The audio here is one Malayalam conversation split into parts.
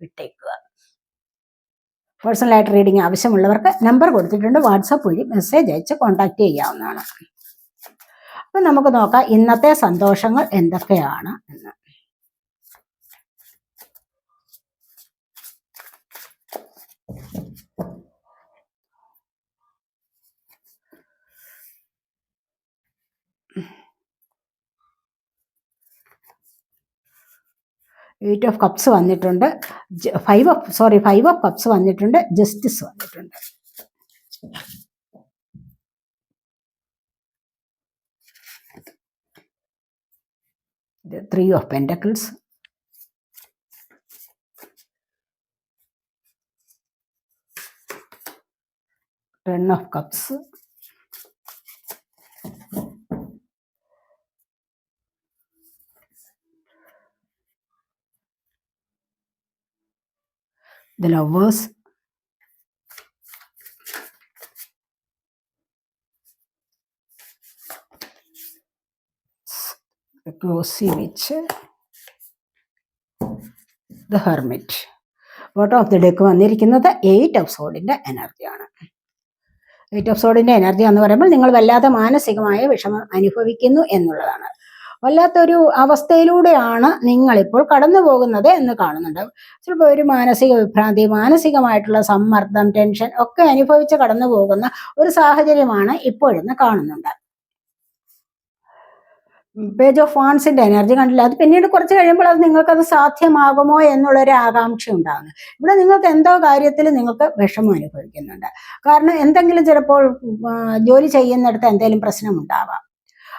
വിട്ടേക്കുക. പേഴ്സണലായിട്ട് റീഡിങ് ആവശ്യമുള്ളവർക്ക് നമ്പർ കൊടുത്തിട്ടുണ്ട്. വാട്സപ്പ് വഴി മെസ്സേജ് അയച്ച് കോൺടാക്ട് ചെയ്യാവുന്നതാണ്. അപ്പം നമുക്ക് നോക്കാം ഇന്നത്തെ സന്തോഷങ്ങൾ എന്തൊക്കെയാണ് എന്ന്. എയ്റ്റ് ഓഫ് കപ്സ് വന്നിട്ടുണ്ട്. Five of sorry five of cups വന്നിട്ടുണ്ട്. ജസ്റ്റിസ് വന്നിട്ടുണ്ട്. Three of pentacles ten of cups the lovers the glossy the hermit bottom of the deck വന്നിരിക്കുന്നത് എയ്റ്റ് ഓഫ് സോഡിന്റെ എനർജിയാണ് എയ്റ്റ് ഓഫ് സോഡിന്റെ എനർജി എന്ന് പറയുമ്പോൾ നിങ്ങൾ വല്ലാതെ മാനസികമായ വിഷമം അനുഭവിക്കുന്നു എന്നുള്ളതാണ്. വല്ലാത്തൊരു അവസ്ഥയിലൂടെയാണ് നിങ്ങളിപ്പോൾ കടന്നു പോകുന്നത് എന്ന് കാണുന്നുണ്ട്. ചിലപ്പോൾ ഒരു മാനസിക വിഭ്രാന്തി മാനസികമായിട്ടുള്ള സമ്മർദ്ദം ടെൻഷൻ ഒക്കെ അനുഭവിച്ച് കടന്നു പോകുന്ന ഒരു സാഹചര്യമാണ് ഇപ്പോഴെന്ന് കാണുന്നുണ്ട്. പേജ് ഓഫ് വാൺസിന്റെ എനർജി കണ്ടില്ല. അത് പിന്നീട് കുറച്ച് കഴിയുമ്പോൾ അത് നിങ്ങൾക്ക് അത് സാധ്യമാകുമോ എന്നുള്ളൊരു ആകാംക്ഷ ഉണ്ടാകുന്നു. ഇവിടെ നിങ്ങൾക്ക് എന്തോ കാര്യത്തിൽ നിങ്ങൾക്ക് വിഷമം അനുഭവിക്കുന്നുണ്ട്. കാരണം എന്തെങ്കിലും ചിലപ്പോൾ ജോലി ചെയ്യുന്നിടത്ത് എന്തെങ്കിലും പ്രശ്നം ഉണ്ടാവാം.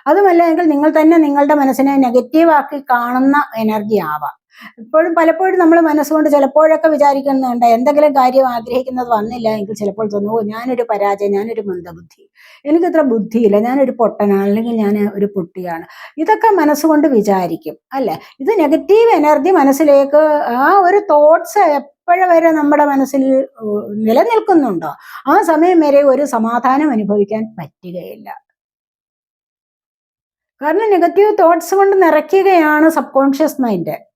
അതുമല്ല എങ്കിൽ നിങ്ങൾ തന്നെ നിങ്ങളുടെ മനസ്സിനെ നെഗറ്റീവാക്കി കാണുന്ന എനർജി ആവാം. ഇപ്പോഴും പലപ്പോഴും നമ്മൾ മനസ്സുകൊണ്ട് ചിലപ്പോഴൊക്കെ വിചാരിക്കുന്നുണ്ട് എന്തെങ്കിലും കാര്യം ആഗ്രഹിക്കുന്നത് വന്നില്ല എങ്കിൽ ചിലപ്പോൾ തോന്നുമോ "ഓ, ഞാനൊരു പരാജയം ഞാനൊരു മന്ദബുദ്ധി. എനിക്കിത്ര ബുദ്ധിയില്ല ഞാനൊരു പൊട്ടനാണ് അല്ലെങ്കിൽ ഞാൻ ഒരു പൊട്ടിയാണ്. ഇതൊക്കെ മനസ്സുകൊണ്ട് വിചാരിക്കും അല്ലെ? ഇത് നെഗറ്റീവ് എനർജി മനസ്സിലേക്ക് ആ ഒരു തോട്ട്സ് എപ്പോഴ വരെ നമ്മുടെ മനസ്സിൽ നിലനിൽക്കുന്നുണ്ടോ? ആ സമയം വരെ ഒരു സമാധാനം അനുഭവിക്കാൻ പറ്റുകയില്ല. കാരണം നെഗറ്റീവ് തോട്ട്സ് കൊണ്ട് നിറയ്ക്കുകയാണ് സബ് കോൺഷ്യസ് മൈൻഡ്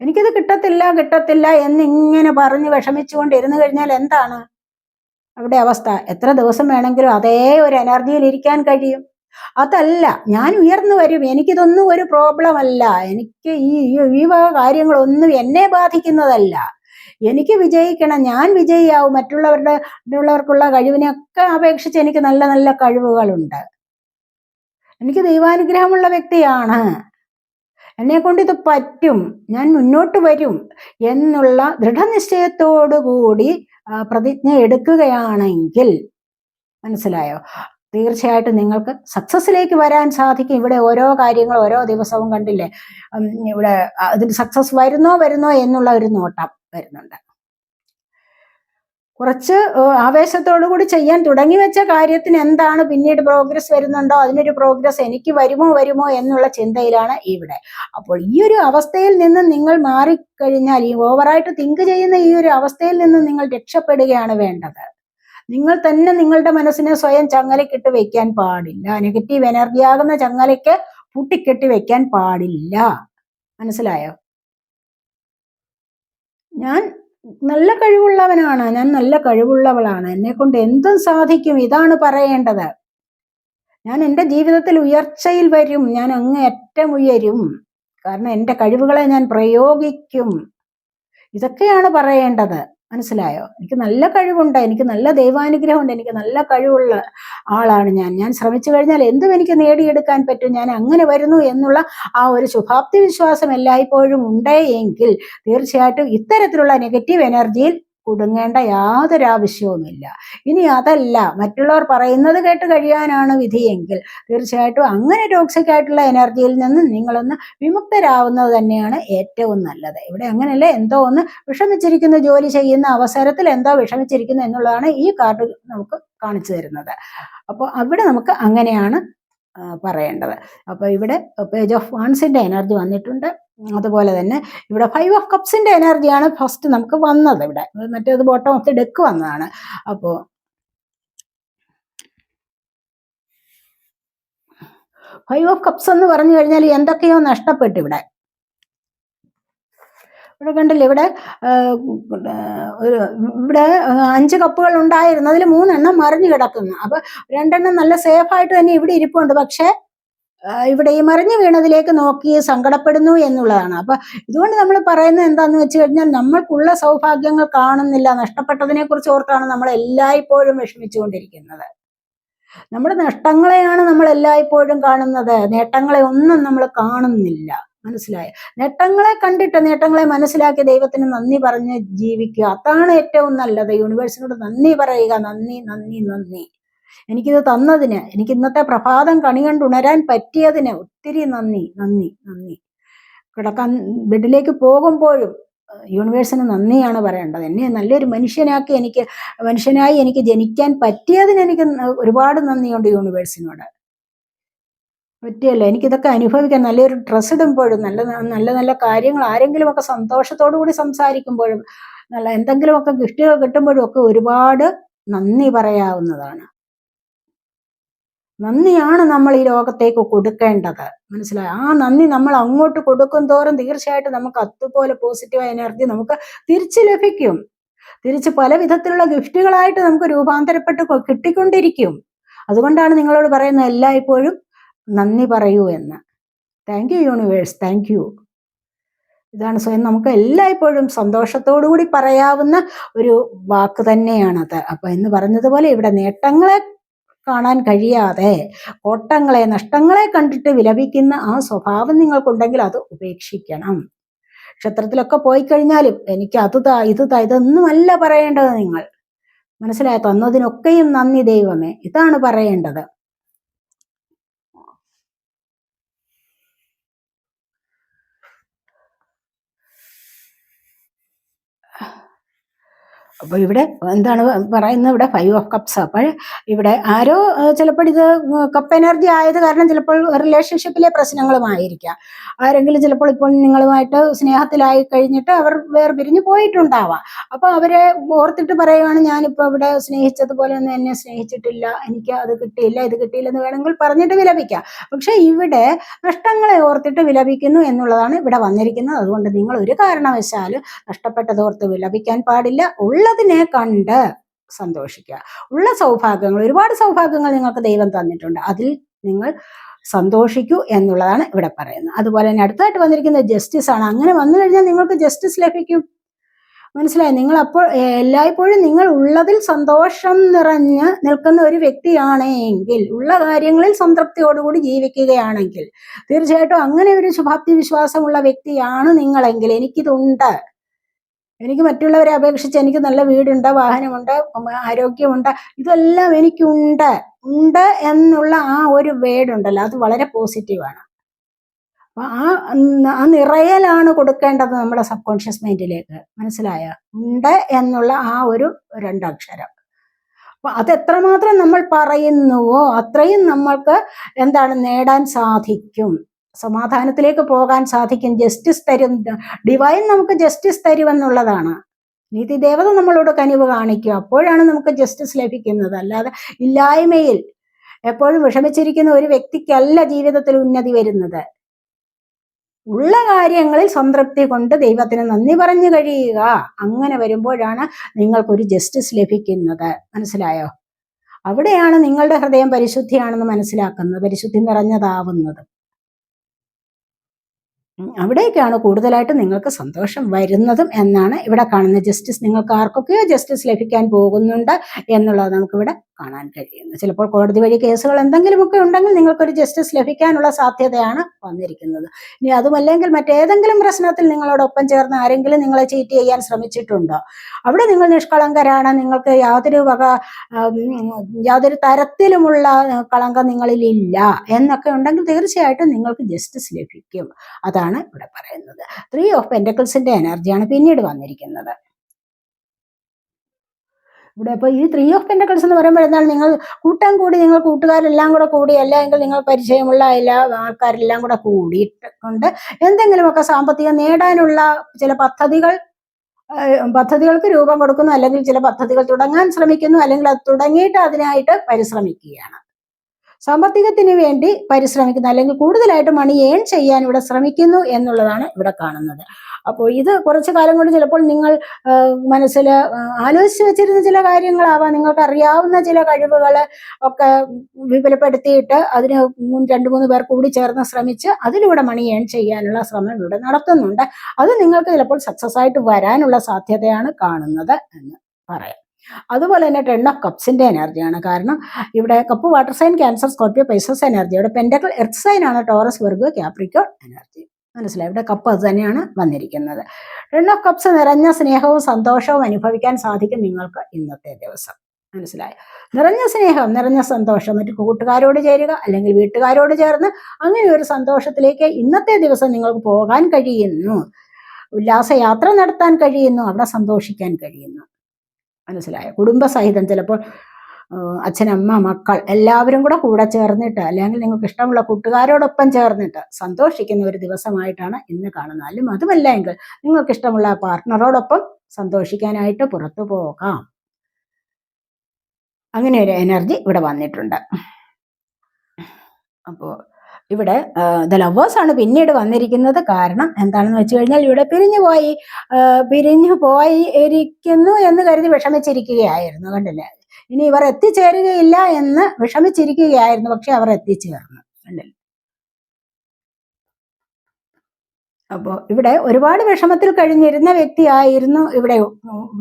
എനിക്കിത് കിട്ടത്തില്ല കിട്ടത്തില്ല എന്നിങ്ങനെ പറഞ്ഞ് വിഷമിച്ചുകൊണ്ട് ഇരുന്നു കഴിഞ്ഞാൽ എന്താണ്? അവിടെ അവസ്ഥ. എത്ര ദിവസം വേണമെങ്കിലും അതേ ഒരു എനർജിയിൽ ഇരിക്കാൻ കഴിയും. അതല്ല ഞാൻ ഉയർന്നു വരും. എനിക്കിതൊന്നും ഒരു പ്രോബ്ലം അല്ല. എനിക്ക് ഈ- ഈ വക കാര്യങ്ങളൊന്നും എന്നെ ബാധിക്കുന്നതല്ല. എനിക്ക് വിജയിക്കണം. ഞാൻ വിജയിയാവും. മറ്റുള്ളവരുടെ മറ്റുള്ളവർക്കുള്ള കഴിവിനെയൊക്കെ അപേക്ഷിച്ച് എനിക്ക് നല്ല നല്ല കഴിവുകളുണ്ട്. എനിക്ക് ദൈവാനുഗ്രഹമുള്ള വ്യക്തിയാണ്. എന്നെ കൊണ്ട് ഇത് പറ്റും. ഞാൻ മുന്നോട്ട് വരും എന്നുള്ള ദൃഢനിശ്ചയത്തോടു കൂടി പ്രതിജ്ഞ എടുക്കുകയാണെങ്കിൽ മനസ്സിലായോ? തീർച്ചയായിട്ടും നിങ്ങൾക്ക് സക്സസ്സിലേക്ക് വരാൻ സാധിക്കും. ഇവിടെ ഓരോ കാര്യങ്ങൾ ഓരോ ദിവസവും കണ്ടില്ലേ? ഇവിടെ അതിന് സക്സസ് വരുന്നോ വരുന്നോ എന്നുള്ള ഒരു നോട്ടം വരുന്നുണ്ട്. കുറച്ച് ആവേശത്തോടു കൂടി ചെയ്യാൻ തുടങ്ങി വെച്ച കാര്യത്തിന് എന്താണ് പിന്നീട് പ്രോഗ്രസ് വരുന്നുണ്ടോ? അതിനൊരു പ്രോഗ്രസ് എനിക്ക് വരുമോ വരുമോ എന്നുള്ള ചിന്തയിലാണ് ഇവിടെ. അപ്പോൾ ഈ ഒരു അവസ്ഥയിൽ നിന്ന് നിങ്ങൾ മാറിക്കഴിഞ്ഞാൽ ഈ ഓവറായിട്ട് തിങ്ക് ചെയ്യുന്ന ഈ ഒരു അവസ്ഥയിൽ നിന്ന് നിങ്ങൾ രക്ഷപ്പെടുകയാണ് വേണ്ടത്. നിങ്ങൾ തന്നെ നിങ്ങളുടെ മനസ്സിനെ സ്വയം ചങ്ങലക്കിട്ട് വെക്കാൻ പാടില്ല. നെഗറ്റീവ് എനർജി ആകുന്ന ചങ്ങലയ്ക്ക് പൂട്ടിക്കെട്ടി വെക്കാൻ പാടില്ല. മനസ്സിലായോ? ഞാൻ നല്ല കഴിവുള്ളവനാണ്. ഞാൻ നല്ല കഴിവുള്ളവളാണ്. എന്നെ കൊണ്ട് എന്തും സാധിക്കും. ഇതാണ് പറയേണ്ടത്. ഞാൻ എന്റെ ജീവിതത്തിൽ ഉയർച്ചയിൽ വരും. ഞാൻ അങ്ങേയറ്റം ഉയരും. കാരണം എന്റെ കഴിവുകളെ ഞാൻ പ്രയോഗിക്കും. ഇതൊക്കെയാണ് പറയേണ്ടത്. മനസ്സിലായോ? എനിക്ക് നല്ല കഴിവുണ്ട് എനിക്ക് നല്ല ദൈവാനുഗ്രഹമുണ്ട് എനിക്ക് നല്ല കഴിവുള്ള ആളാണ് ഞാൻ. ഞാൻ ശ്രമിച്ചു കഴിഞ്ഞാൽ എന്തും എനിക്ക് നേടിയെടുക്കാൻ പറ്റും. ഞാൻ അങ്ങനെ വരുന്നു എന്നുള്ള ആ ഒരു ശുഭാപ്തി വിശ്വാസം എല്ലായ്പ്പോഴും ഉണ്ടേ എങ്കിൽ തീർച്ചയായിട്ടും ഇത്തരത്തിലുള്ള നെഗറ്റീവ് എനർജിയിൽ കുടുങ്ങേണ്ട യാതൊരു ആവശ്യവുമില്ല. ഇനി അതല്ല മറ്റുള്ളവർ പറയുന്നത് കേട്ട് കഴിയാനാണ് വിധിയെങ്കിൽ തീർച്ചയായിട്ടും അങ്ങനെ ടോക്സിക് ആയിട്ടുള്ള എനർജിയിൽ നിന്ന് നിങ്ങളൊന്ന് വിമുക്തരാവുന്നത് തന്നെയാണ് ഏറ്റവും നല്ലത്. ഇവിടെ അങ്ങനെയല്ല? എന്തോ ഒന്ന് വിഷമിച്ചിരിക്കുന്ന ജോലി ചെയ്യുന്ന അവസരത്തിൽ എന്തോ വിഷമിച്ചിരിക്കുന്നു എന്നുള്ളതാണ് ഈ കാർഡ് നമുക്ക് കാണിച്ചു തരുന്നത്. അപ്പോൾ അവിടെ നമുക്ക് അങ്ങനെയാണ് പറയേണ്ടത്. അപ്പോൾ ഇവിടെ പേജ് ഓഫ് വൺസിന്റെ എനർജി വന്നിട്ടുണ്ട്. അതുപോലെ തന്നെ ഇവിടെ ഫൈവ് ഓഫ് കപ്സിന്റെ എനർജിയാണ് ഫസ്റ്റ് നമുക്ക് വന്നത് ഇവിടെ. മറ്റേത് ബോട്ടം ഓഫ് ദി ഡെക്ക് വന്നതാണ്. അപ്പോൾ ഫൈവ് ഓഫ് കപ്സ് എന്ന് പറഞ്ഞു കഴിഞ്ഞാൽ എന്തൊക്കെയോ നഷ്ടപ്പെട്ടു ഇവിടെ. ഇവിടെ കണ്ടില്ലേ ഇവിടെ ഒരു ഇവിടെ അഞ്ച് കപ്പുകൾ ഉണ്ടായിരുന്നു. അതിൽ മൂന്നെണ്ണം മറിഞ്ഞു കിടക്കുന്നു. അപ്പൊ രണ്ടെണ്ണം നല്ല സേഫായിട്ട് തന്നെ ഇവിടെ ഇരിപ്പുണ്ട്. പക്ഷേ ഇവിടെ ഈ മറിഞ്ഞു വീണതിലേക്ക് നോക്കി സങ്കടപ്പെടുന്നു എന്നുള്ളതാണ്. അപ്പൊ ഇതുകൊണ്ട് നമ്മൾ പറയുന്നത് എന്താന്ന് വെച്ച് കഴിഞ്ഞാൽ നമ്മൾക്കുള്ള സൗഭാഗ്യങ്ങൾ കാണുന്നില്ല. നഷ്ടപ്പെട്ടതിനെ കുറിച്ച് ഓർത്താണ് നമ്മൾ എല്ലായ്പ്പോഴും വിഷമിച്ചുകൊണ്ടിരിക്കുന്നത്. നമ്മുടെ നഷ്ടങ്ങളെയാണ് നമ്മൾ എല്ലായ്പ്പോഴും കാണുന്നത്. നേട്ടങ്ങളെ ഒന്നും നമ്മൾ കാണുന്നില്ല. മനസ്സിലായോ. നേട്ടങ്ങളെ കണ്ടിട്ട് നേട്ടങ്ങളെ മനസ്സിലാക്കി ദൈവത്തിന് നന്ദി പറഞ്ഞ് ജീവിക്കുക. അതാണ് ഏറ്റവും നല്ലത്. യൂണിവേഴ്സിനോട് നന്ദി പറയുക. നന്ദി നന്ദി നന്ദി. എനിക്കിത് തന്നതിന് എനിക്ക് ഇന്നത്തെ പ്രഭാതം കണി കണ്ടുണരാൻ പറ്റിയതിന് ഒത്തിരി നന്ദി നന്ദി നന്ദി. കിടക്കാൻ ബെഡിലേക്ക് പോകുമ്പോഴും യൂണിവേഴ്സിന് നന്ദിയാണ് പറയേണ്ടത്. എന്നെ നല്ലൊരു മനുഷ്യനാക്കി എനിക്ക് മനുഷ്യനായി എനിക്ക് ജനിക്കാൻ പറ്റിയതിന് എനിക്ക് ഒരുപാട് നന്ദിയുണ്ട് യൂണിവേഴ്സിനോട്. പറ്റിയല്ലോ? എനിക്കിതൊക്കെ അനുഭവിക്കാൻ നല്ലൊരു ഡ്രസ്സ് ഇടുമ്പോഴും നല്ല നല്ല നല്ല കാര്യങ്ങൾ ആരെങ്കിലുമൊക്കെ സന്തോഷത്തോടു കൂടി സംസാരിക്കുമ്പോഴും നല്ല എന്തെങ്കിലുമൊക്കെ ഗിഫ്റ്റുകൾ കിട്ടുമ്പോഴും ഒക്കെ ഒരുപാട് നന്ദി പറയാവുന്നതാണ്. നന്ദിയാണ് നമ്മൾ ഈ ലോകത്തേക്ക് കൊടുക്കേണ്ടത്. മനസ്സിലായി? ആ നന്ദി നമ്മൾ അങ്ങോട്ട് കൊടുക്കും തോറും തീർച്ചയായിട്ടും നമുക്ക് അതുപോലെ പോസിറ്റീവ് എനർജി നമുക്ക് തിരിച്ചു ലഭിക്കും. തിരിച്ച് പല വിധത്തിലുള്ള ഗിഫ്റ്റുകളായിട്ട് നമുക്ക് രൂപാന്തരപ്പെട്ട് കിട്ടിക്കൊണ്ടിരിക്കും. അതുകൊണ്ടാണ് നിങ്ങളോട് പറയുന്നത് എല്ലായ്പ്പോഴും നന്ദി പറയൂ എന്ന്. Thank you universe thank you ഇതാണ് സ്വയം നമുക്ക് എല്ലായ്പ്പോഴും സന്തോഷത്തോടു കൂടി പറയാവുന്ന ഒരു വാക്ക് തന്നെയാണത്. അപ്പൊ എന്ന് പറഞ്ഞതുപോലെ ഇവിടെ നേട്ടങ്ങളെ കാണാൻ കഴിയാതെ ഓട്ടങ്ങളെ നഷ്ടങ്ങളെ കണ്ടിട്ട് വിലപിക്കുന്ന ആ സ്വഭാവം നിങ്ങൾക്കുണ്ടെങ്കിൽ അത് ഉപേക്ഷിക്കണം. ക്ഷേത്രത്തിലൊക്കെ പോയി കഴിഞ്ഞാലും എനിക്ക് അത് താ ഇത് താ ഇതൊന്നുമല്ല പറയേണ്ടത് നിങ്ങൾ. മനസ്സിലായ? തന്നതിനൊക്കെയും നന്ദി ദൈവമേ. ഇതാണ് പറയേണ്ടത്. അപ്പോൾ ഇവിടെ എന്താണ് പറയുന്നത്? ഇവിടെ ഫൈവ് ഓഫ് കപ്സ് അപ്പോൾ ഇവിടെ ആരോ ചിലപ്പോൾ ഇത് കപ്പ് എനർജി ആയത് കാരണം ചിലപ്പോൾ റിലേഷൻഷിപ്പിലെ പ്രശ്നങ്ങളുമായിരിക്കാം. ആരെങ്കിലും ചിലപ്പോൾ ഇപ്പോൾ നിങ്ങളുമായിട്ട് സ്നേഹത്തിലായി കഴിഞ്ഞിട്ട് അവർ വേർപിരിഞ്ഞ് പോയിട്ടുണ്ടാവാം. അപ്പോൾ അവരെ ഓർത്തിട്ട് പറയുകയാണ് ഞാനിപ്പോൾ ഇവിടെ സ്നേഹിച്ചതുപോലെ ഒന്നും എന്നെ സ്നേഹിച്ചിട്ടില്ല. എനിക്ക് അത് കിട്ടിയില്ല ഇത് കിട്ടിയില്ല എന്ന് വേണമെങ്കിൽ പറഞ്ഞിട്ട് വിലപിക്കാം. പക്ഷേ ഇവിടെ നഷ്ടങ്ങളെ ഓർത്തിട്ട് വിലപിക്കുന്നു എന്നുള്ളതാണ് ഇവിടെ വന്നിരിക്കുന്നത്. അതുകൊണ്ട് നിങ്ങൾ ഒരു കാരണവശാലും നഷ്ടപ്പെട്ടതോർത്ത് വിലപിക്കാൻ പാടില്ല. ഉള്ളതിനെ കണ്ട് സന്തോഷിക്കുക. ഉള്ള സൗഭാഗ്യങ്ങൾ ഒരുപാട് സൗഭാഗ്യങ്ങൾ നിങ്ങൾക്ക് ദൈവം തന്നിട്ടുണ്ട്. അതിൽ നിങ്ങൾ സന്തോഷിക്കൂ എന്നുള്ളതാണ് ഇവിടെ പറയുന്നത്. അതുപോലെ തന്നെ അടുത്തായിട്ട് വന്നിരിക്കുന്നത് ജസ്റ്റിസ് ആണ്. അങ്ങനെ വന്നു കഴിഞ്ഞാൽ നിങ്ങൾക്ക് ജസ്റ്റിസ് ലഭിക്കും. മനസ്സിലായി? നിങ്ങൾ അപ്പോൾ എല്ലായ്പ്പോഴും നിങ്ങൾ ഉള്ളതിൽ സന്തോഷം നിറഞ്ഞ് നിൽക്കുന്ന ഒരു വ്യക്തിയാണെങ്കിൽ ഉള്ള കാര്യങ്ങളിൽ സംതൃപ്തിയോടുകൂടി ജീവിക്കുകയാണെങ്കിൽ തീർച്ചയായിട്ടും അങ്ങനെ ഒരു ശുഭാപ്തി വിശ്വാസമുള്ള വ്യക്തിയാണ് നിങ്ങളെങ്കിൽ എനിക്കിതുണ്ട്. എനിക്ക് മറ്റുള്ളവരെ അപേക്ഷിച്ച് എനിക്ക് നല്ല വീടുണ്ട് വാഹനമുണ്ട് ആരോഗ്യമുണ്ട് ഇതെല്ലാം എനിക്കുണ്ട്. ഉണ്ട് എന്നുള്ള ആ ഒരു വേടുണ്ടല്ലോ. അത് വളരെ പോസിറ്റീവാണ്. അപ്പൊ ആ ആ നിറയലാണ് കൊടുക്കേണ്ടത് നമ്മുടെ സബ് കോൺഷ്യസ് മൈൻഡിലേക്ക്. മനസ്സിലായ? ഉണ്ട് എന്നുള്ള ആ ഒരു രണ്ടക്ഷരം. അപ്പൊ അത് എത്രമാത്രം നമ്മൾ പറയുന്നുവോ അത്രയും നമ്മൾക്ക് എന്താണ് നേടാൻ സാധിക്കും. സമാധാനത്തിലേക്ക് പോകാൻ സാധിക്കും. ജസ്റ്റിസ് തരും ഡിവൈൻ നമുക്ക് ജസ്റ്റിസ് തരുമെന്നുള്ളതാണ്. നീതി ദേവത നമ്മളോട് കനിവ് കാണിക്കുക അപ്പോഴാണ് നമുക്ക് ജസ്റ്റിസ് ലഭിക്കുന്നത്. അല്ലാതെ ഇല്ലായ്മയിൽ എപ്പോഴും വിഷമിച്ചിരിക്കുന്ന ഒരു വ്യക്തിക്കല്ല ജീവിതത്തിൽ ഉന്നതി വരുന്നത്. ഉള്ള കാര്യങ്ങളിൽ സംതൃപ്തി കൊണ്ട് ദൈവത്തിന് നന്ദി പറഞ്ഞു കഴിയുക. അങ്ങനെ വരുമ്പോഴാണ് നിങ്ങൾക്കൊരു ജസ്റ്റിസ് ലഭിക്കുന്നത്. മനസ്സിലായോ? അവിടെയാണ് നിങ്ങളുടെ ഹൃദയം പരിശുദ്ധിയാണെന്ന് മനസ്സിലാക്കുന്നത് പരിശുദ്ധി നിറഞ്ഞതാവുന്നത്. അവിടേക്കാണ് കൂടുതലായിട്ട് നിങ്ങൾക്ക് സന്തോഷം വരുന്നതും എന്നാണ് ഇവിടെ കാണുന്നത്. ജസ്റ്റിസ് നിങ്ങൾക്ക് ആർക്കൊക്കെയോ ജസ്റ്റിസ് ലഭിക്കാൻ പോകുന്നുണ്ട് എന്നുള്ളത് നമുക്കിവിടെ കാണാൻ കഴിയുന്നത്. ചിലപ്പോൾ കോടതി വഴി കേസുകൾ എന്തെങ്കിലുമൊക്കെ ഉണ്ടെങ്കിൽ നിങ്ങൾക്കൊരു ജസ്റ്റിസ് ലഭിക്കാനുള്ള സാധ്യതയാണ് വന്നിരിക്കുന്നത്. ഇനി അതുമല്ലെങ്കിൽ മറ്റേതെങ്കിലും പ്രശ്നത്തിൽ നിങ്ങളോടൊപ്പം ചേർന്ന് ആരെങ്കിലും നിങ്ങളെ ചീറ്റ് ചെയ്യാൻ ശ്രമിച്ചിട്ടുണ്ടോ? അവിടെ നിങ്ങൾ നിഷ്കളങ്കരാണ്. നിങ്ങൾക്ക് യാതൊരു വക യാതൊരു തരത്തിലുമുള്ള കളങ്കം നിങ്ങളിൽ ഇല്ല എന്നൊക്കെ ഉണ്ടെങ്കിൽ തീർച്ചയായിട്ടും നിങ്ങൾക്ക് ജസ്റ്റിസ് ലഭിക്കും. അതാണ് ഇവിടെ പറയുന്നത്. ത്രീ ഓഫ് പെന്റക്കിൾസിന്റെ എനർജിയാണ് പിന്നീട് വന്നിരിക്കുന്നത്. ഇവിടെ ഇപ്പോൾ ഈ ത്രീ ഓഫ് പെൻഡക്കൾസ് എന്ന് പറയുമ്പോൾ എന്നാൽ നിങ്ങൾ കൂട്ടം കൂടി നിങ്ങൾ കൂട്ടുകാരെല്ലാം കൂടെ കൂടി അല്ലെങ്കിൽ നിങ്ങൾ പരിചയമുള്ള എല്ലാ ആൾക്കാരെല്ലാം കൂടെ കൂടിയിട്ട് കൊണ്ട് എന്തെങ്കിലുമൊക്കെ സാമ്പത്തികം നേടാനുള്ള ചില പദ്ധതികൾ പദ്ധതികൾക്ക് രൂപം കൊടുക്കുന്നു അല്ലെങ്കിൽ ചില പദ്ധതികൾ തുടങ്ങാൻ ശ്രമിക്കുന്നു അല്ലെങ്കിൽ അത് തുടങ്ങിയിട്ട് അതിനായിട്ട് പരിശ്രമിക്കുകയാണ്. സാമ്പത്തികത്തിന് വേണ്ടി പരിശ്രമിക്കുന്നു അല്ലെങ്കിൽ കൂടുതലായിട്ട് മണി ഏൺ ചെയ്യാൻ ഇവിടെ ശ്രമിക്കുന്നു എന്നുള്ളതാണ് ഇവിടെ കാണുന്നത്. അപ്പോൾ ഇത് കുറച്ച് കാലം കൊണ്ട് ചിലപ്പോൾ നിങ്ങൾ മനസ്സിൽ ആലോചിച്ച് വെച്ചിരുന്ന ചില കാര്യങ്ങളാവാം. നിങ്ങൾക്ക് അറിയാവുന്ന ചില കഴിവുകൾ ഒക്കെ വിപുലപ്പെടുത്തിയിട്ട് അതിന് രണ്ട് മൂന്ന് പേർ കൂടി ചേർന്ന് ശ്രമിച്ച് അതിലൂടെ മണി ഏൺ ചെയ്യാനുള്ള ശ്രമം ഇവിടെ നടത്തുന്നുണ്ട്. അത് നിങ്ങൾക്ക് ചിലപ്പോൾ സക്സസ് ആയിട്ട് വരാനുള്ള സാധ്യതയാണ് കാണുന്നത് എന്ന് പറയാം. അതുപോലെ തന്നെ ടെൺ ഓഫ് കപ്സിന്റെ എനർജിയാണ് കാരണം ഇവിടെ cup water sign Cancer Scorpio Pisces energy ഇവിടെ പെൻഡക്കൾ എർത്ത് സൈൻ ആണ് ടോറസ് വെർഗോ ക്യാപ്രിക്കോ എനർജി മനസ്സിലായി? ഇവിടെ കപ്പ് അത് തന്നെയാണ് വന്നിരിക്കുന്നത്. ടെൺ ഓഫ് കപ്സ് നിറഞ്ഞ സ്നേഹവും സന്തോഷവും അനുഭവിക്കാൻ സാധിക്കും നിങ്ങൾക്ക് ഇന്നത്തെ ദിവസം. മനസ്സിലായി? നിറഞ്ഞ സ്നേഹം നിറഞ്ഞ സന്തോഷം. മറ്റു കൂട്ടുകാരോട് ചേരുക അല്ലെങ്കിൽ വീട്ടുകാരോട് ചേർന്ന് അങ്ങനെ ഒരു സന്തോഷത്തിലേക്ക് ഇന്നത്തെ ദിവസം നിങ്ങൾക്ക് പോകാൻ കഴിയുന്നു. ഉല്ലാസയാത്ര നടത്താൻ കഴിയുന്നു അവിടെ സന്തോഷിക്കാൻ കഴിയുന്നു. മനസ്സിലായോ? കുടുംബസഹിതം ചിലപ്പോൾ അച്ഛനമ്മ മക്കൾ എല്ലാവരും കൂടെ കൂടെ ചേർന്നിട്ട് അല്ലെങ്കിൽ നിങ്ങൾക്ക് ഇഷ്ടമുള്ള കൂട്ടുകാരോടൊപ്പം ചേർന്നിട്ട് സന്തോഷിക്കുന്ന ഒരു ദിവസമായിട്ടാണ് ഇന്ന് കാണുന്നത്. അല്ലും? അതുമല്ല എങ്കിൽ നിങ്ങൾക്ക് ഇഷ്ടമുള്ള പാർട്ട്ണറോടൊപ്പം സന്തോഷിക്കാനായിട്ട് പുറത്തു പോകാം. അങ്ങനെ ഒരു എനർജി ഇവിടെ വന്നിട്ടുണ്ട്. അപ്പോൾ ഇവിടെ ദ ലവേഴ്സ് ആണ് പിന്നീട് വന്നിരിക്കുന്നത്. കാരണം എന്താണെന്ന് വെച്ച് കഴിഞ്ഞാൽ ഇവിടെ പിരിഞ്ഞു പോയി പിരിഞ്ഞു പോയി ഇരിക്കുന്നു എന്ന് കരുതി വിഷമിച്ചിരിക്കുകയായിരുന്നു കണ്ടില്ലേ? ഇനി ഇവർ എത്തിച്ചേരുകയില്ല എന്ന് വിഷമിച്ചിരിക്കുകയായിരുന്നു പക്ഷെ അവർ എത്തിച്ചേർന്നു കണ്ടില്ലേ? അപ്പോൾ ഇവിടെ ഒരുപാട് വിഷമത്തിൽ കഴിഞ്ഞിരുന്ന വ്യക്തിയായിരുന്നു ഇവിടെ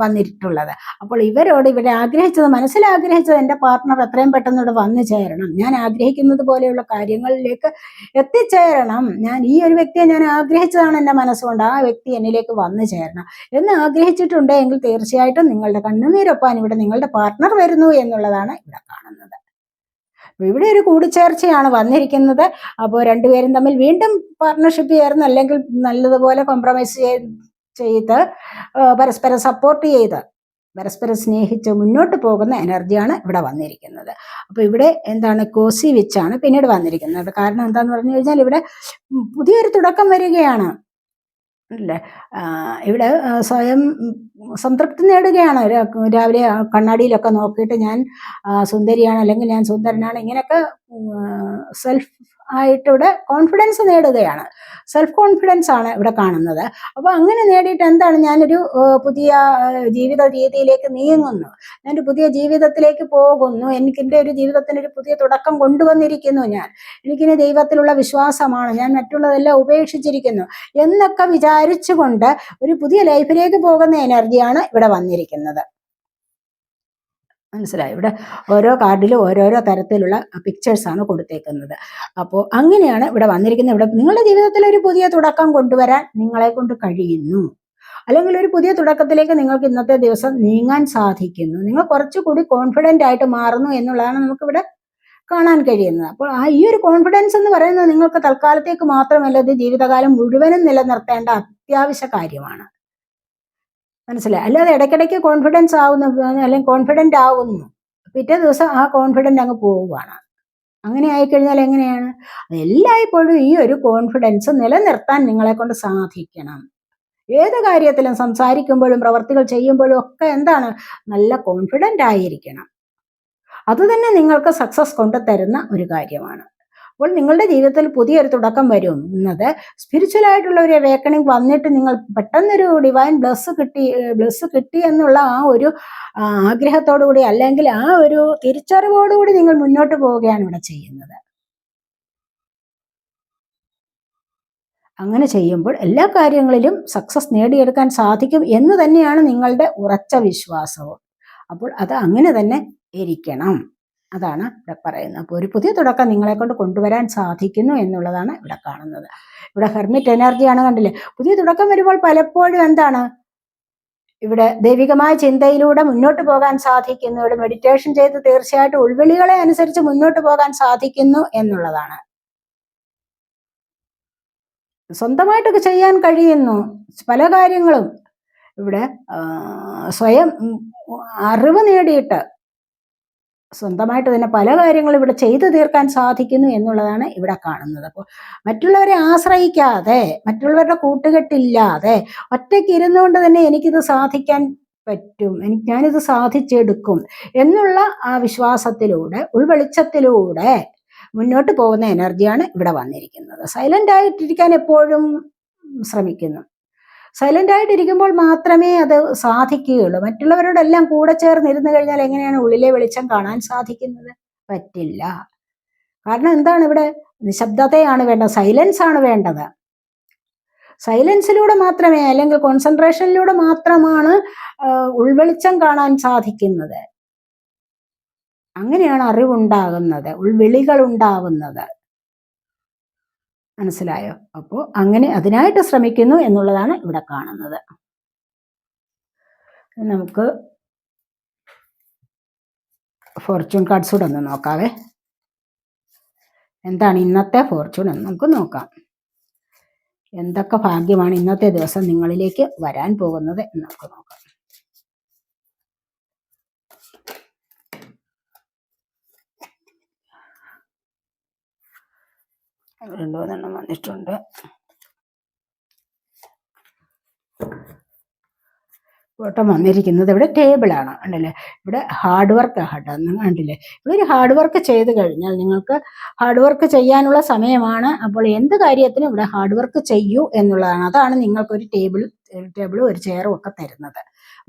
വന്നിട്ടുള്ളത്. അപ്പോൾ ഇവരോട് ഇവിടെ ആഗ്രഹിച്ചത് മനസ്സിൽ ആഗ്രഹിച്ചത് എന്റെ പാർട്ട്ണർ എത്രയും പെട്ടെന്ന് ഇവിടെ വന്നു ചേരണം. ഞാൻ ആഗ്രഹിക്കുന്നത് പോലെയുള്ള കാര്യങ്ങളിലേക്ക് എത്തിച്ചേരണം. ഞാൻ ഈ ഒരു വ്യക്തിയെ ഞാൻ ആഗ്രഹിച്ചതാണ് എന്റെ മനസ്സുകൊണ്ട്. ആ വ്യക്തി എന്നിലേക്ക് വന്നു ചേരണം. എന്ന് ആഗ്രഹിച്ചിട്ടുണ്ടെങ്കിൽ തീർച്ചയായിട്ടും നിങ്ങളുടെ കണ്ണുനീരൊപ്പാൻ ഇവിടെ നിങ്ങളുടെ പാർട്ട്ണർ വരുന്നു എന്നുള്ളതാണ് ഇവിടെ കാണുന്നത്. അപ്പൊ ഇവിടെ ഒരു കൂടിച്ചേർച്ചയാണ് വന്നിരിക്കുന്നത്. അപ്പോൾ രണ്ടുപേരും തമ്മിൽ വീണ്ടും പാർട്ട്ണർഷിപ്പ് ചേർന്ന് അല്ലെങ്കിൽ നല്ലതുപോലെ കോംപ്രമൈസ് ചെയ്ത് പരസ്പരം സപ്പോർട്ട് ചെയ്ത് പരസ്പരം സ്നേഹിച്ച് മുന്നോട്ട് പോകുന്ന എനർജിയാണ് ഇവിടെ വന്നിരിക്കുന്നത്. അപ്പോൾ ഇവിടെ എന്താണ് കോസി വെച്ചാണ് പിന്നീട് വന്നിരിക്കുന്നത്. കാരണം എന്താന്ന് പറഞ്ഞു കഴിഞ്ഞാൽ ഇവിടെ പുതിയൊരു തുടക്കം വരികയാണ്. അല്ലേ ഇവിടെ സ്വയം സംതൃപ്തി നേടുകയാണ്. രാവിലെ കണ്ണാടിയിലൊക്കെ നോക്കിയിട്ട് ഞാൻ സുന്ദരിയാണ് അല്ലെങ്കിൽ ഞാൻ സുന്ദരനാണ് ഇങ്ങനെയൊക്കെ സെൽഫ് ആയിട്ട് ഇവിടെ കോൺഫിഡൻസ് നേടുകയാണ്. സെൽഫ് കോൺഫിഡൻസ് ആണ് ഇവിടെ കാണുന്നത്. അപ്പോൾ അങ്ങനെ നേടിയിട്ട് എന്താണ്? ഞാനൊരു പുതിയ ജീവിത രീതിയിലേക്ക് നീങ്ങുന്നു. ഞാനൊരു പുതിയ ജീവിതത്തിലേക്ക് പോകുന്നു. എനിക്ക് എന്റെ ഒരു ജീവിതത്തിന് ഒരു പുതിയ തുടക്കം കൊണ്ടുവന്നിരിക്കുന്നു ഞാൻ. എനിക്കിനി ദൈവത്തിലുള്ള വിശ്വാസമാണ്. ഞാൻ മറ്റുള്ളതെല്ലാം ഉപേക്ഷിച്ചിരിക്കുന്നു. എന്നൊക്കെ വിചാരിച്ചുകൊണ്ട് ഒരു പുതിയ ലൈഫിലേക്ക് പോകുന്ന എനർജിയാണ് ഇവിടെ വന്നിരിക്കുന്നത്. മനസ്സിലായി. ഇവിടെ ഓരോ കാർഡിലും ഓരോരോ തരത്തിലുള്ള പിക്ചേഴ്സാണ് കൊടുത്തേക്കുന്നത്. അപ്പോൾ അങ്ങനെയാണ് ഇവിടെ വന്നിരിക്കുന്നത്. ഇവിടെ നിങ്ങളുടെ ജീവിതത്തിൽ ഒരു പുതിയ തുടക്കം കൊണ്ടുവരാൻ നിങ്ങളെ കൊണ്ട് കഴിയുന്നു. അല്ലെങ്കിൽ ഒരു പുതിയ തുടക്കത്തിലേക്ക് നിങ്ങൾക്ക് ഇന്നത്തെ ദിവസം നീങ്ങാൻ സാധിക്കുന്നു. നിങ്ങൾ കുറച്ചുകൂടി കോൺഫിഡന്റ് ആയിട്ട് മാറുന്നു എന്നുള്ളതാണ് നമുക്കിവിടെ കാണാൻ കഴിയുന്നത്. അപ്പോൾ ആ ഈ ഒരു കോൺഫിഡൻസ് എന്ന് പറയുന്നത് നിങ്ങൾക്ക് തൽക്കാലത്തേക്ക് മാത്രമല്ല ഇത് ജീവിതകാലം മുഴുവനും നിലനിർത്തേണ്ട അത്യാവശ്യ കാര്യമാണ്. മനസ്സിലായി. അല്ലാതെ ഇടയ്ക്കിടയ്ക്ക് കോൺഫിഡൻസ് ആവുന്നു അല്ലെങ്കിൽ കോൺഫിഡന്റ് ആവുന്നു. പിറ്റേ ദിവസം ആ കോൺഫിഡന്റ് അങ്ങ് പോവുകയാണ്. അങ്ങനെ ആയിക്കഴിഞ്ഞാൽ എങ്ങനെയാണ്? എല്ലായ്പ്പോഴും ഈ ഒരു കോൺഫിഡൻസ് നിലനിർത്താൻ നിങ്ങളെ കൊണ്ട് സാധിക്കണം. ഏത് കാര്യത്തിലും സംസാരിക്കുമ്പോഴും പ്രവർത്തികൾ ചെയ്യുമ്പോഴും ഒക്കെ എന്താണ്? നല്ല കോൺഫിഡന്റ് ആയിരിക്കണം. അതുതന്നെ നിങ്ങൾക്ക് സക്സസ് കൊണ്ടുതരുന്ന ഒരു കാര്യമാണ്. അപ്പോൾ നിങ്ങളുടെ ജീവിതത്തിൽ പുതിയൊരു തുടക്കം വരും. എന്നത് സ്പിരിച്വൽ ആയിട്ടുള്ള ഒരു അവേക്കണിങ് വന്നിട്ട് നിങ്ങൾ പെട്ടെന്നൊരു ഡിവൈൻ ബ്ലസ് കിട്ടി ബ്ലസ് കിട്ടി എന്നുള്ള ആ ഒരു ആഗ്രഹത്തോടുകൂടി കൂടി അല്ലെങ്കിൽ ആ ഒരു തിരിച്ചറിവോടുകൂടി നിങ്ങൾ മുന്നോട്ട് പോവുകയാണ് ഇവിടെ ചെയ്യുന്നത്. അങ്ങനെ ചെയ്യുമ്പോൾ എല്ലാ കാര്യങ്ങളിലും സക്സസ് നേടിയെടുക്കാൻ സാധിക്കും എന്ന് തന്നെയാണ് നിങ്ങളുടെ ഉറച്ച വിശ്വാസവും. അപ്പോൾ അത് അങ്ങനെ തന്നെ ഇരിക്കണം. അതാണ് ഇവിടെ പറയുന്നത്. അപ്പോൾ ഒരു പുതിയ തുടക്കം നിങ്ങളെ കൊണ്ട് കൊണ്ടുവരാൻ സാധിക്കുന്നു എന്നുള്ളതാണ് ഇവിടെ കാണുന്നത്. ഇവിടെ ഹെർമിറ്റ് എനർജിയാണ് കണ്ടില്ലേ? പുതിയ തുടക്കം വരുമ്പോൾ പലപ്പോഴും എന്താണ്? ഇവിടെ ദൈവികമായ ചിന്തയിലൂടെ മുന്നോട്ട് പോകാൻ സാധിക്കുന്നു. ഇവിടെ മെഡിറ്റേഷൻ ചെയ്ത് തീർച്ചയായിട്ടും ഉൾവിളികളെ അനുസരിച്ച് മുന്നോട്ട് പോകാൻ സാധിക്കുന്നു എന്നുള്ളതാണ്. സ്വന്തമായിട്ടൊക്കെ ചെയ്യാൻ കഴിയുന്നു. പല കാര്യങ്ങളും. ഇവിടെ സ്വയം അറിവ് നേടിയിട്ട് സ്വന്തമായിട്ട് തന്നെ പല കാര്യങ്ങളും ഇവിടെ ചെയ്തു തീർക്കാൻ സാധിക്കുന്നു എന്നുള്ളതാണ് ഇവിടെ കാണുന്നത്. അപ്പോൾ മറ്റുള്ളവരെ ആശ്രയിക്കാതെ മറ്റുള്ളവരുടെ കൂട്ടുകെട്ടില്ലാതെ ഒറ്റയ്ക്ക് ഇരുന്നുകൊണ്ട് തന്നെ എനിക്കിത് സാധിക്കാൻ പറ്റും എനിക്ക് ഞാനിത് സാധിച്ചെടുക്കും എന്നുള്ള ആ വിശ്വാസത്തിലൂടെ ഉൾവെളിച്ചത്തിലൂടെ മുന്നോട്ട് പോകുന്ന എനർജിയാണ് ഇവിടെ വന്നിരിക്കുന്നത്. സൈലന്റ് ആയിട്ടിരിക്കാൻ എപ്പോഴും ശ്രമിക്കുന്നു. സൈലന്റ് ആയിട്ടിരിക്കുമ്പോൾ മാത്രമേ അത് സാധിക്കുകയുള്ളൂ. മറ്റുള്ളവരോടെല്ലാം കൂടെ ചേർന്ന് ഇരുന്ന് കഴിഞ്ഞാൽ എങ്ങനെയാണ് ഉള്ളിലെ വെളിച്ചം കാണാൻ സാധിക്കുന്നത്? പറ്റില്ല. കാരണം എന്താണ് ഇവിടെ? നിശബ്ദതയാണ് വേണ്ടത് സൈലൻസ് ആണ് വേണ്ടത്. സൈലൻസിലൂടെ മാത്രമേ അല്ലെങ്കിൽ കോൺസെൻട്രേഷനിലൂടെ മാത്രമാണ് ഉൾവെളിച്ചം കാണാൻ സാധിക്കുന്നത്. അങ്ങനെയാണ് അറിവുണ്ടാകുന്നത് ഉൾവിളികൾ ഉണ്ടാവുന്നത് മനസ്സിലായോ? അപ്പോൾ അങ്ങനെ അതിനായിട്ട് ശ്രമിക്കുന്നു എന്നുള്ളതാണ് ഇവിടെ കാണുന്നത്. നമുക്ക് ഫോർച്യൂൺ കാർഡ്സ് കൂടെ ഒന്ന് നോക്കാവേ. എന്താണ് ഇന്നത്തെ ഫോർച്യൂൺ എന്ന് നമുക്ക് നോക്കാം. എന്തൊക്കെ ഭാഗ്യമാണ് ഇന്നത്തെ ദിവസം നിങ്ങളിലേക്ക് വരാൻ പോകുന്നത് എന്ന് നമുക്ക് നോക്കാം. രണ്ടു വന്നിട്ടുണ്ട്. ഓട്ടം വന്നിരിക്കുന്നത് ഇവിടെ ടേബിളാണ് ഉണ്ടല്ലേ ഇവിടെ ഹാർഡ് വർക്ക് നിങ്ങൾ കണ്ടില്ലേ? ഇവിടെ ഒരു ഹാർഡ് വർക്ക് ചെയ്ത് കഴിഞ്ഞാൽ നിങ്ങൾക്ക് ഹാർഡ് വർക്ക് ചെയ്യാനുള്ള സമയമാണ്. അപ്പോൾ എന്ത് കാര്യത്തിനും ഇവിടെ ഹാർഡ് വർക്ക് ചെയ്യൂ എന്നുള്ളതാണ്. അതാണ് നിങ്ങൾക്കൊരു ടേബിൾ ടേബിളും ഒരു ചെയറും ഒക്കെ തരുന്നത്.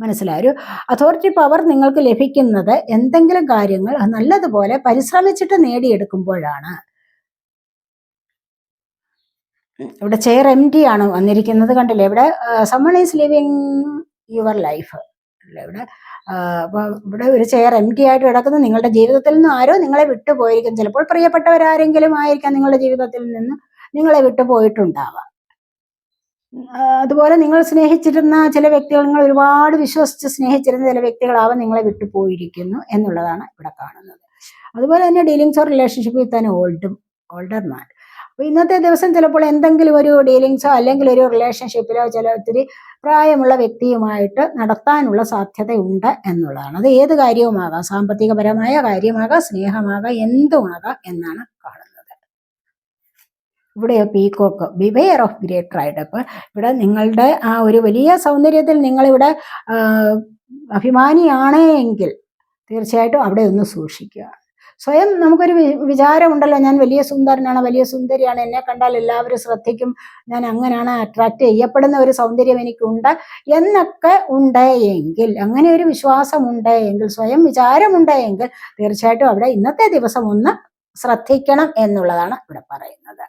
മനസ്സിലായോ? ഒരു അതോറിറ്റി പവർ നിങ്ങൾക്ക് ലഭിക്കുന്നത് എന്തെങ്കിലും കാര്യങ്ങൾ നല്ലതുപോലെ പരിശ്രമിച്ചിട്ട് നേടിയെടുക്കുമ്പോഴാണ്. ഇവിടെ ചെയർ എം ടി ആണ് വന്നിരിക്കുന്നത് കണ്ടില്ലേ? ഇവിടെ someone is living your life ഇവിടെ അപ്പോൾ അപ്പൊ ഇവിടെ ഒരു ചെയർ എം ടി ആയിട്ട് കിടക്കുന്നത് നിങ്ങളുടെ ജീവിതത്തിൽ നിന്ന് ആരോ നിങ്ങളെ വിട്ടുപോയിരിക്കും ചിലപ്പോൾ പ്രിയപ്പെട്ടവരാരെങ്കിലും ആയിരിക്കാം നിങ്ങളുടെ ജീവിതത്തിൽ നിന്ന് നിങ്ങളെ വിട്ടുപോയിട്ടുണ്ടാവാം അതുപോലെ നിങ്ങൾ സ്നേഹിച്ചിരുന്ന ചില വ്യക്തികൾ നിങ്ങൾ ഒരുപാട് വിശ്വസിച്ച് സ്നേഹിച്ചിരുന്ന ചില വ്യക്തികളാവാൻ നിങ്ങളെ വിട്ടുപോയിരിക്കുന്നു എന്നുള്ളതാണ് ഇവിടെ കാണുന്നത്. അതുപോലെ തന്നെ dealings or relationship with an ഓൾഡും older man അപ്പൊ ഇന്നത്തെ ദിവസം ചിലപ്പോൾ എന്തെങ്കിലും ഒരു ഡീലിങ്സോ അല്ലെങ്കിൽ ഒരു റിലേഷൻഷിപ്പിലോ ചില ഒത്തിരി പ്രായമുള്ള വ്യക്തിയുമായിട്ട് നടത്താനുള്ള സാധ്യതയുണ്ട് എന്നുള്ളതാണ്. അത് ഏത് കാര്യവുമാകാം? സാമ്പത്തികപരമായ കാര്യമാകാം സ്നേഹമാകാം എന്തുമാകാം എന്നാണ് കാണുന്നത്. ഇവിടെയോ peacock beware of great pride അപ്പൊ ഇവിടെ നിങ്ങളുടെ ആ ഒരു വലിയ സൗന്ദര്യത്തിൽ നിങ്ങളിവിടെ ഇവിടെ എങ്കിൽ തീർച്ചയായിട്ടും അവിടെ ഒന്ന് സൂക്ഷിക്കുക. സ്വയം നമുക്കൊരു വിചാരമുണ്ടല്ലോ ഞാൻ വലിയ സുന്ദരനാണ് വലിയ സുന്ദരിയാണ് എന്നെ കണ്ടാൽ എല്ലാവരും ശ്രദ്ധിക്കും ഞാൻ അങ്ങനെയാണ് അട്രാക്റ്റ് ചെയ്യപ്പെടുന്ന ഒരു സൗന്ദര്യം എനിക്കുണ്ട് എന്നൊക്കെ ഉണ്ട് എങ്കിൽ അങ്ങനെ ഒരു വിശ്വാസമുണ്ട് എങ്കിൽ സ്വയം വിചാരമുണ്ട് തീർച്ചയായിട്ടും അവിടെ ഇന്നത്തെ ദിവസം ഒന്ന് ശ്രദ്ധിക്കണം എന്നുള്ളതാണ് ഇവിടെ പറയുന്നത്.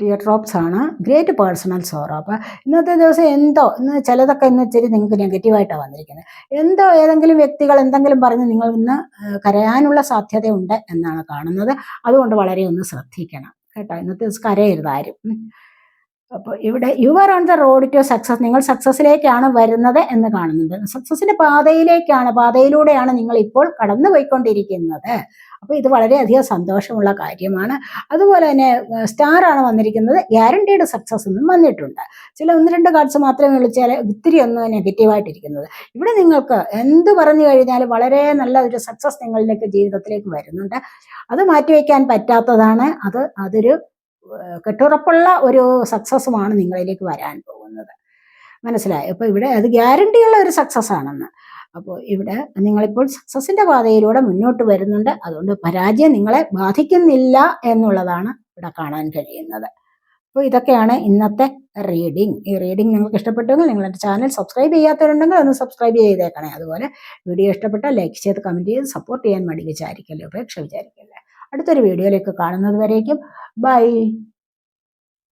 ടിയർ ഡ്രോപ്സ് ആണ് ഗ്രേറ്റ് പേഴ്സണൽ സോറോ അപ്പോൾ ഇന്നത്തെ ദിവസം എന്തോ ഇന്ന് ചിലതൊക്കെ ഇന്ന് ഇച്ചിരി നിങ്ങൾക്ക് നെഗറ്റീവായിട്ടാണ് വന്നിരിക്കുന്നത്. എന്തോ ഏതെങ്കിലും വ്യക്തികൾ എന്തെങ്കിലും പറഞ്ഞ് നിങ്ങൾ ഇന്ന് കരയാനുള്ള സാധ്യതയുണ്ട് എന്നാണ് കാണുന്നത്. അതുകൊണ്ട് വളരെ ഒന്ന് ശ്രദ്ധിക്കണം. കേട്ടോ ഇന്നത്തെ ദിവസം കരയരുത് ആരും. അപ്പോൾ ഇവിടെ you are on the road to success നിങ്ങൾ സക്സസ്സിലേക്കാണ് വരുന്നത് എന്ന് കാണുന്നുണ്ട്. സക്സസിന്റെ പാതയിലേക്കാണ് പാതയിലൂടെയാണ് നിങ്ങൾ ഇപ്പോൾ കടന്നു പോയിക്കൊണ്ടിരിക്കുന്നത് അപ്പോൾ ഇത് വളരെയധികം സന്തോഷമുള്ള കാര്യമാണ്. അതുപോലെ തന്നെ സ്റ്റാർ ആണ് വന്നിരിക്കുന്നത്. ഗ്യാരണ്ടീഡ് സക്സസ് എന്നും വന്നിട്ടുണ്ട്. ചില ഒന്ന് രണ്ട് കാർഡ്സ് മാത്രമേ വിളിച്ചാൽ ഒത്തിരി ഒന്ന് നെഗറ്റീവായിട്ടിരിക്കുന്നത് ഇവിടെ നിങ്ങൾക്ക് എന്ത് പറഞ്ഞു കഴിഞ്ഞാൽ വളരെ നല്ല ഒരു സക്സസ് നിങ്ങളിലേക്ക് ജീവിതത്തിലേക്ക് വരുന്നുണ്ട്. അത് മാറ്റിവെക്കാൻ പറ്റാത്തതാണ്. അത് അതൊരു കെട്ടുറപ്പുള്ള ഒരു സക്സസുമാണ് നിങ്ങളിലേക്ക് വരാൻ പോകുന്നത്. മനസ്സിലായോ? അപ്പോൾ ഇവിടെ അത് ഗ്യാരണ്ടിയുള്ള ഒരു സക്സസ് ആണെന്ന്. അപ്പോൾ ഇവിടെ നിങ്ങളിപ്പോൾ സക്സസിന്റെ പാതയിലൂടെ മുന്നോട്ട് വരുന്നുണ്ട്. അതുകൊണ്ട് പരാജയം നിങ്ങളെ ബാധിക്കുന്നില്ല എന്നുള്ളതാണ് ഇവിടെ കാണാൻ കഴിയുന്നത്. അപ്പോൾ ഇതൊക്കെയാണ് ഇന്നത്തെ റീഡിംഗ് ഈ റീഡിംഗ് നിങ്ങൾക്ക് ഇഷ്ടപ്പെട്ടെങ്കിൽ നിങ്ങളുടെ ചാനൽ സബ്സ്ക്രൈബ് ചെയ്യാത്തവരുണ്ടെങ്കിൽ ഒന്ന് സബ്സ്ക്രൈബ് ചെയ്തേക്കണേ. അതുപോലെ വീഡിയോ ഇഷ്ടപ്പെട്ടാൽ ലൈക്ക് ചെയ്ത് കമന്റ് ചെയ്ത് സപ്പോർട്ട് ചെയ്യാൻ മടി വിചാരിക്കല്ലേ ഉപേക്ഷ വിചാരിക്കല്ലേ. അടുത്തൊരു വീഡിയോയിലേക്ക് കാണുന്നത് വരേക്കും. ബൈ